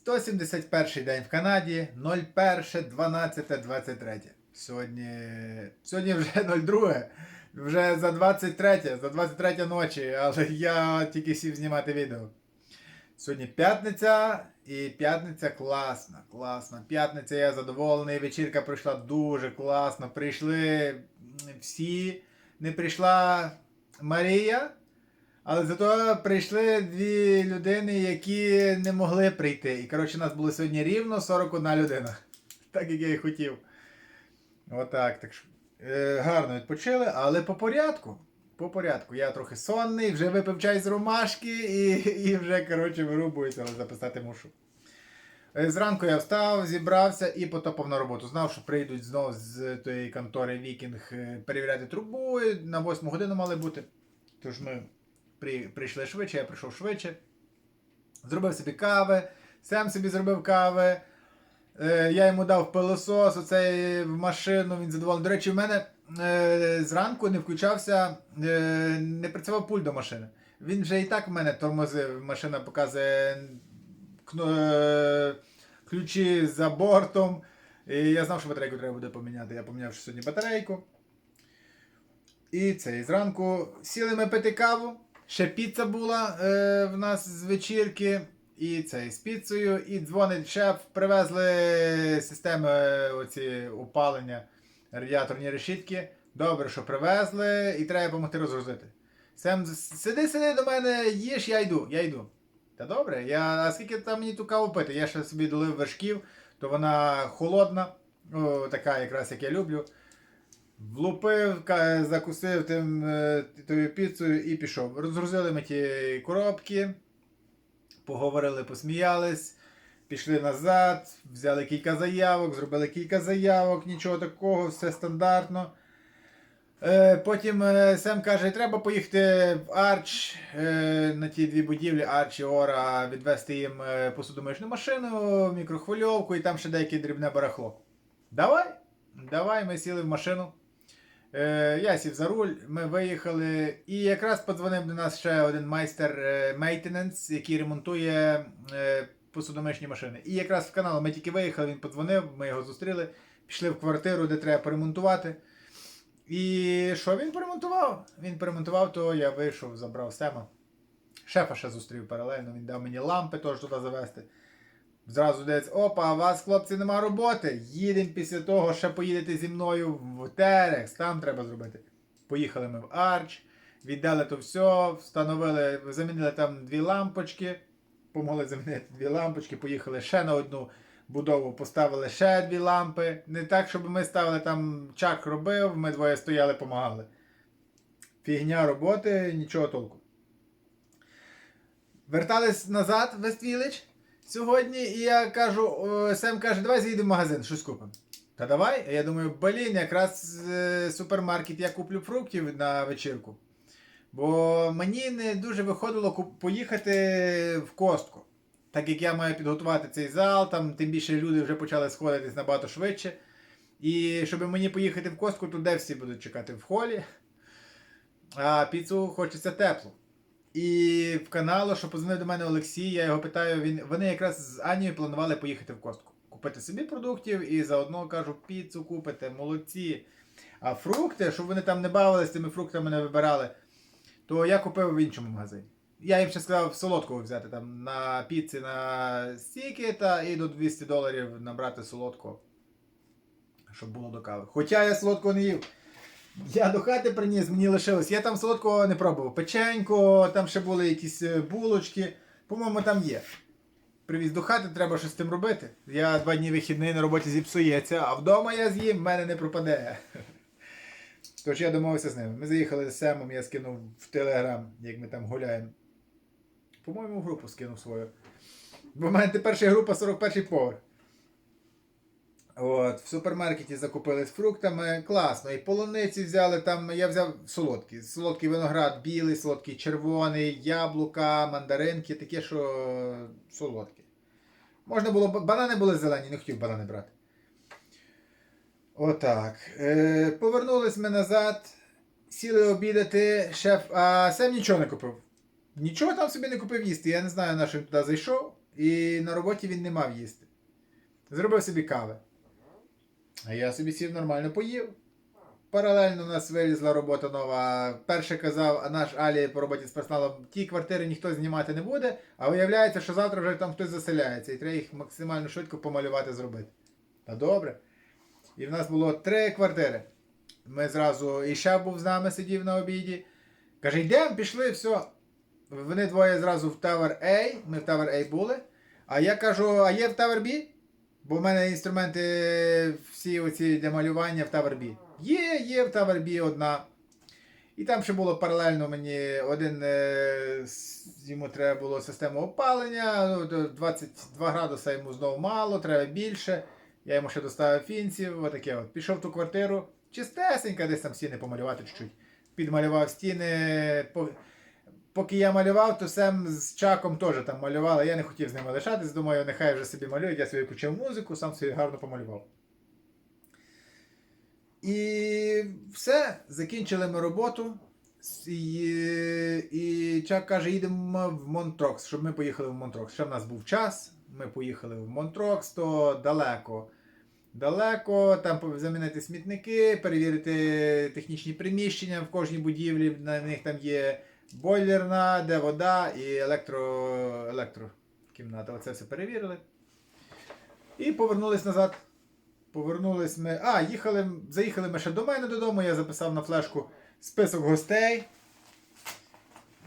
171 день в Канаді, 01.12.23. Сьогодні, сьогодні вже 02, вже за 23, за 23 ночі, але я тільки сів знімати відео. Сьогодні п'ятниця, і п'ятниця класна, класна. П'ятниця я задоволений. Вечірка пройшла дуже класно. Прийшли всі. Не прийшла Марія, але зато прийшли дві людини, які не могли прийти. І коротше, нас було сьогодні рівно 41 людина. Так як я і хотів. Отак. Так що, е, гарно відпочили, але по порядку. По порядку. Я трохи сонний, вже випив чай з ромашки і, і вже, коротше, вирубуюся, але записати мушу. Е, Зранку я встав, зібрався і потопав на роботу. Знав, що прийдуть знову з тої контори Вікінг е, перевіряти трубу. На 8 годину мали бути. Тож ми при, прийшли швидше, я прийшов швидше. Зробив собі кави, сам собі зробив кави. Е, я йому дав пилосос, оцей в машину, він задоволений. До речі, в мене е, зранку не включався, е, не працював пульт до машини. Він вже і так в мене тормозив. Машина показує е, ключі за бортом. І я знав, що батарейку треба буде поміняти. Я поміняв сьогодні батарейку. І це, і зранку сіли ми пити каву. Ще піца була е, в нас з вечірки. І це з піцею. І дзвонить шеф, привезли системи е, оці опалення, радіаторні решітки. Добре, що привезли, і треба допомогти розгрузити. Сем, сиди, сиди до мене, їж, я йду, я йду. Та добре, я, а скільки там мені ту каву пити? Я ще собі долив вершків, то вона холодна, о, така якраз як я люблю. Влупив, закусив тим, е, тою піцею і пішов. Розгрузили ми ті коробки, поговорили, посміялись, пішли назад, взяли кілька заявок, зробили кілька заявок, нічого такого, все стандартно. Е, Потім е, Сем каже, треба поїхати в Арч на ті дві будівлі Арч і Ора, відвести їм посудомишну машину, мікрохвильовку і там ще деяке дрібне барахло. Давай, давай, ми сіли в машину. Е, я сів за руль, ми виїхали, і якраз подзвонив до нас ще один майстер maintenance, який ремонтує е, посудомишні машини. І якраз в канал ми тільки виїхали, він подзвонив, ми його зустріли, пішли в квартиру, де треба поремонтувати. І що він поремонтував? Він поремонтував, то я вийшов, забрав Сема. Шефа ще зустрів паралельно, він дав мені лампи теж туди завести. Зразу десь, опа, у вас, хлопці, нема роботи. Їдемо після того, ще поїдете зі мною в Терекс, там треба зробити. Поїхали ми в Арч, віддали то все, встановили, замінили там дві лампочки, помогли замінити дві лампочки, поїхали ще на одну будову, поставили ще дві лампи. Не так, щоб ми ставили там чак робив, ми двоє стояли, помагали. Фігня роботи, нічого толку. Вертались назад в Вествілич сьогодні, я кажу, Сем каже, давай заїдемо в магазин, щось купимо. Та давай. Я думаю, блін, якраз е, супермаркет я куплю фруктів на вечірку. Бо мені не дуже виходило поїхати в костку. Так як я маю підготувати цей зал, там тим більше люди вже почали сходитись набагато швидше. І щоб мені поїхати в костку, то де всі будуть чекати в холі. А піцу хочеться теплу. І в каналу, що позвонив до мене Олексій, я його питаю, він, вони якраз з Анією планували поїхати в костку. Купити собі продуктів і заодно кажу, піцу купите, молодці. А фрукти, щоб вони там не бавилися, цими фруктами не вибирали, то я купив в іншому магазині. Я їм ще сказав солодкого взяти там на піці на стільки та і до 200 доларів набрати солодкого. Щоб було до кави. Хоча я солодкого не їв. Я до хати приніс, мені лишилось. Я там солодкого не пробував. Печенько, там ще були якісь е, булочки. По-моєму, там є. Привіз до хати, треба щось з тим робити. Я два дні вихідний на роботі зіпсується, а вдома я з'їм, в мене не пропаде. Тож я домовився з ними. Ми заїхали з Семом, я скинув в Телеграм, як ми там гуляємо. По-моєму, в групу скинув свою. Бо в мене тепер ще група 41 поверх. От, в супермаркеті закупили з фруктами, класно. І полуниці взяли там, я взяв солодкі. Солодкий виноград, білий, солодкий, червоний, яблука, мандаринки, таке, що солодкі. Можна було, банани були зелені, не хотів банани брати. Отак. Е, повернулись ми назад, сіли обідати, шеф, а Сем нічого не купив. Нічого там собі не купив їсти. Я не знаю, на що він туди зайшов. і на роботі він не мав їсти. Зробив собі кави. А я собі сів нормально поїв. Паралельно у нас вилізла робота нова. Перше казав, наш Алі по роботі з персоналом, ті квартири ніхто знімати не буде, а виявляється, що завтра вже там хтось заселяється, і треба їх максимально швидко помалювати зробити. Та добре. І в нас було три квартири. Ми зразу, і ще був з нами, сидів на обіді. Каже, йдемо, пішли, все. Вони двоє зразу в Tower A, ми в Tower A були. А я кажу, а є в Tower B? Бо в мене інструменти всі оці для малювання в B. Є, є в B одна. І там ще було паралельно мені один, е, йому треба було систему опалення, ну, 22 градуса йому знову мало, треба більше. Я йому ще доставив фінців, отаке от. Пішов в ту квартиру, чистесенька, десь там стіни помалювати чуть-чуть. Підмалював стіни. Поки я малював, то Сем з Чаком теж там малювали. Я не хотів з ними лишатись, думаю, нехай вже собі малюють, я собі включив музику, сам собі гарно помалював. І все, закінчили ми роботу. І, і Чак каже, їдемо в Монтрокс, щоб ми поїхали в Монтрокс. Ще в нас був час. Ми поїхали в Монтрокс, то далеко. Далеко, там замінити смітники, перевірити технічні приміщення в кожній будівлі. На них там є бойлерна, де вода і електро, електрокімната. Оце все перевірили. І повернулись назад. Повернулись ми. А, їхали, заїхали ми ще до мене додому, я записав на флешку список гостей.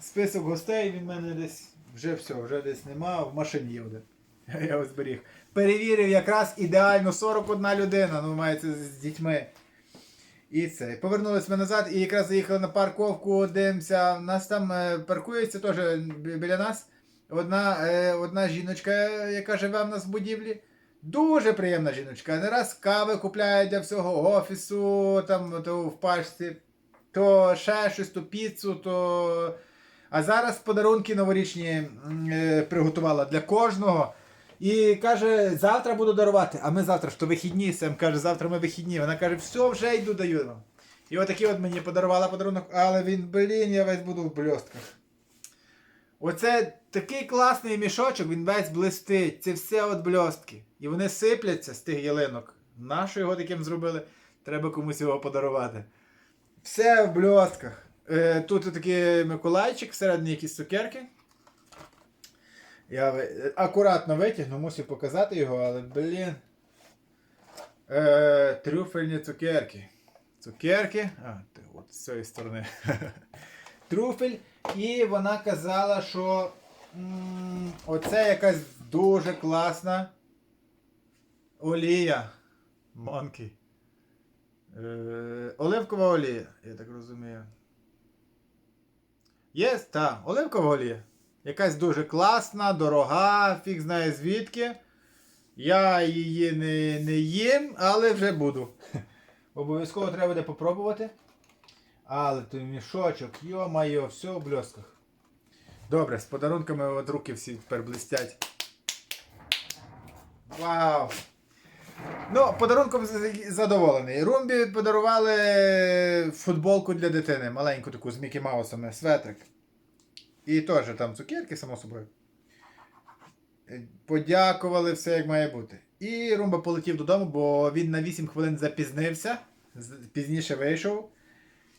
Список гостей він в мене десь вже все, вже десь нема, в машині є один. Я його зберіг. Перевірив якраз ідеально 41 людина, ну мається з дітьми. І це. Повернулись ми назад і якраз заїхали на парковку, дивимося. Нас там е, паркується теж біля нас одна, е, одна жіночка, яка живе в нас в будівлі. Дуже приємна жіночка. Не раз кави купляє для всього офісу, там то в пачці, то ще щось, то піцу, то. А зараз подарунки новорічні е, приготувала для кожного. І каже, завтра буду дарувати. А ми завтра ж то вихідні. Сем каже, завтра ми вихідні. Вона каже, все, вже йду даю. вам». І отакий от мені подарувала подарунок, але він, блін, я весь буду в бльостках. Оце такий класний мішочок, він весь блистить. Це все от бльостки. І вони сипляться з тих ялинок. Нащо його таким зробили? Треба комусь його подарувати. Все в бльостках. Е, тут такий Миколайчик, всередині якісь цукерки. Я акуратно витягну, мусив показати його, але, блін. Е, трюфельні цукерки. Цукерки. А, от з цієї сторони. Трюфель. І вона казала, що м, оце якась дуже класна олія. Монкі. Е, оливкова олія, я так розумію. Є, так, оливкова олія. Якась дуже класна, дорога, фіг знає звідки. Я її не, не їм, але вже буду. Обов'язково треба буде попробувати. Але той мішочок, йо-майо, все в бльосках. Добре, з подарунками от руки всі тепер блистять. Вау! Ну, подарунком задоволений. Румбі подарували футболку для дитини, маленьку таку з Мікі Маусами, светрик. І теж там цукерки, само собою. Е, Подякували, все як має бути. І Румба полетів додому, бо він на 8 хвилин запізнився, пізніше вийшов.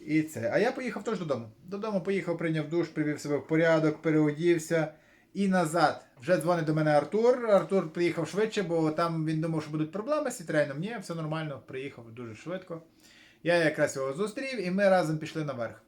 І це. А я поїхав теж додому. Додому поїхав, прийняв душ, привів себе в порядок, переодівся. І назад. Вже дзвонить до мене Артур. Артур приїхав швидше, бо там він думав, що будуть проблеми з сітрейном. Ні, все нормально, приїхав дуже швидко. Я якраз його зустрів, і ми разом пішли наверх.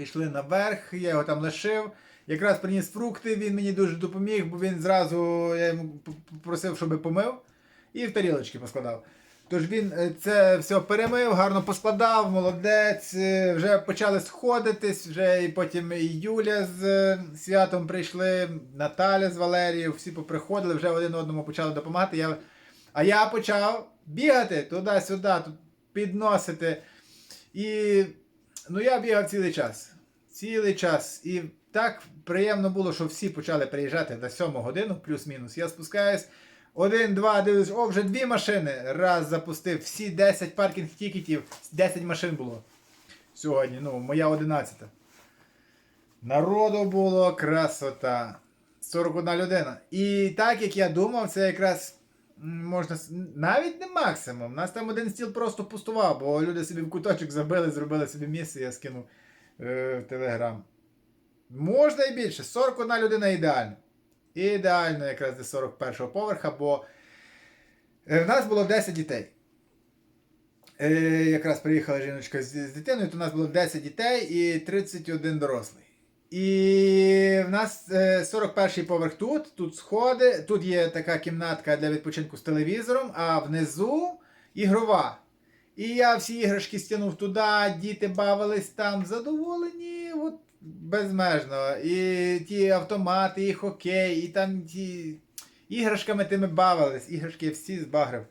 Пішли наверх, я його там лишив. Якраз приніс фрукти, він мені дуже допоміг, бо він зразу я йому п- попросив, щоб помив і в тарілочки поскладав. Тож він е, це все перемив, гарно поскладав, молодець. е, Вже почали сходитись, вже і потім і Юля з е, святом прийшли, Наталя з Валерією, всі поприходили, вже один одному почали допомагати. Я... А я почав бігати туди-сюди, підносити. І ну, я бігав цілий час. Цілий час. І так приємно було, що всі почали приїжджати на 7 годину, плюс-мінус. Я спускаюсь. Один, два, дивлюсь, о, вже дві машини. Раз запустив. Всі 10 паркінг тікетів, 10 машин було сьогодні. Ну, моя 11. Народу було красота. 41 людина. І так як я думав, це якраз можна навіть не максимум. Нас там один стіл просто пустував, бо люди собі в куточок забили, зробили собі місце, я скинув е, в Телеграм. Можна і більше. 41 людина ідеально. Ідеально якраз до 41 поверха, бо е, в нас було 10 дітей. Е, якраз приїхала жіночка з, з дитиною, то у нас було 10 дітей і 31 дорослий. І в нас е, 41 поверх тут, тут сходи, тут є така кімнатка для відпочинку з телевізором, а внизу ігрова. І я всі іграшки стягнув туди, діти бавились там, задоволені, от безмежно. І ті автомати, і хокей, і там ті іграшками тими бавились. Іграшки всі збагрив.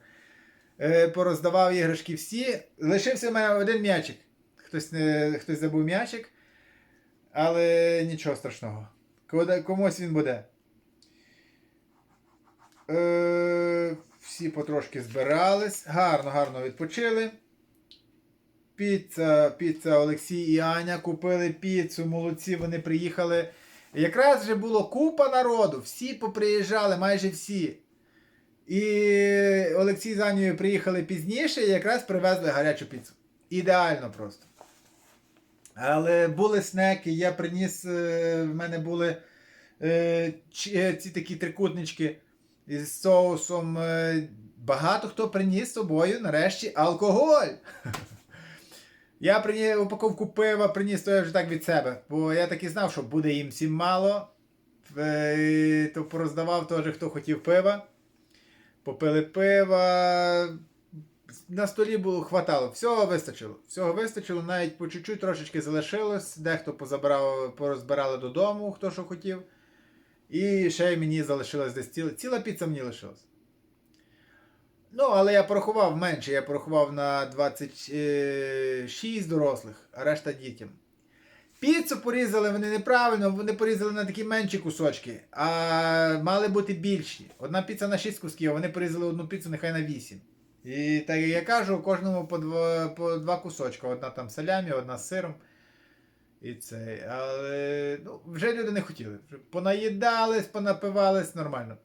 Е, пороздавав іграшки всі. Лишився в мене один м'ячик. Хтось, хтось забув м'ячик. Але нічого страшного. Комусь він буде. Е, всі потрошки збирались. Гарно, гарно відпочили. Піца, піца Олексій і Аня купили піцу, молодці, вони приїхали. Якраз вже було купа народу, всі поприїжджали, майже всі. І Олексій з Анією приїхали пізніше і якраз привезли гарячу піцу. Ідеально просто. Але були снеки, я приніс, е, в мене були е, е, ці такі трикутнички із соусом. Багато хто приніс з собою нарешті алкоголь. Я приніс упаковку пива, приніс то я вже так від себе, бо я так і знав, що буде їм всім мало. То пороздавав теж, хто хотів пива. Попили пива. На столі було хватало. Всього вистачило. Всього вистачило, навіть по чуть-чуть трошечки залишилось. Дехто позабирав, порозбирали додому, хто що хотів. І ще й мені залишилось десь ціла, ціла піца мені лишилась. Ну, але я порахував менше, я порахував на 26 дорослих, а решта дітям. Піцу порізали вони неправильно, вони порізали на такі менші кусочки, а мали бути більші. Одна піца на 6 кусків, а вони порізали одну піцу нехай на 8. І так як я кажу, кожному по два, по два кусочка. Одна там салямі, одна з сиром. І це. Але ну, вже люди не хотіли. Понаїдались, понапивались нормально.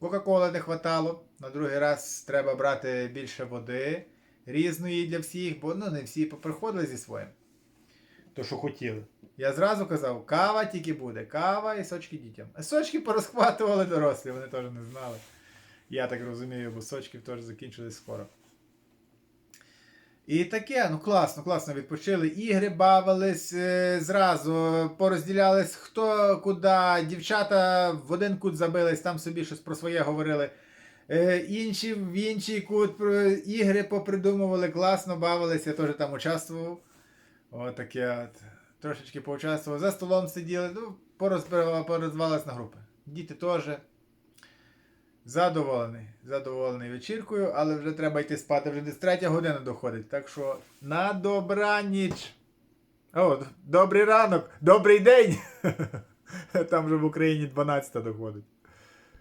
Кока-коли не хватало. На другий раз треба брати більше води різної для всіх, бо ну, не всі поприходили зі своїм. То, що хотіли. Я зразу казав, кава тільки буде, кава і сочки дітям. А сочки порозхватували дорослі, вони теж не знали. Я так розумію, бо сочки теж закінчились скоро. І таке, ну класно, класно відпочили. Ігри бавились е, зразу, порозділялись хто куди. Дівчата в один кут забились, там собі щось про своє говорили. Е, інші в інший кут ігри попридумували, класно бавились, я теж там участвував. Отаке от. Трошечки поучаствував. За столом сиділи, ну, порозбирали- порозвалися на групи. Діти теж. Задоволений. Задоволений вечіркою, але вже треба йти спати, вже десь третя година доходить. Так що на добраніч. О, добрий ранок, добрий день. Там вже в Україні 12 доходить.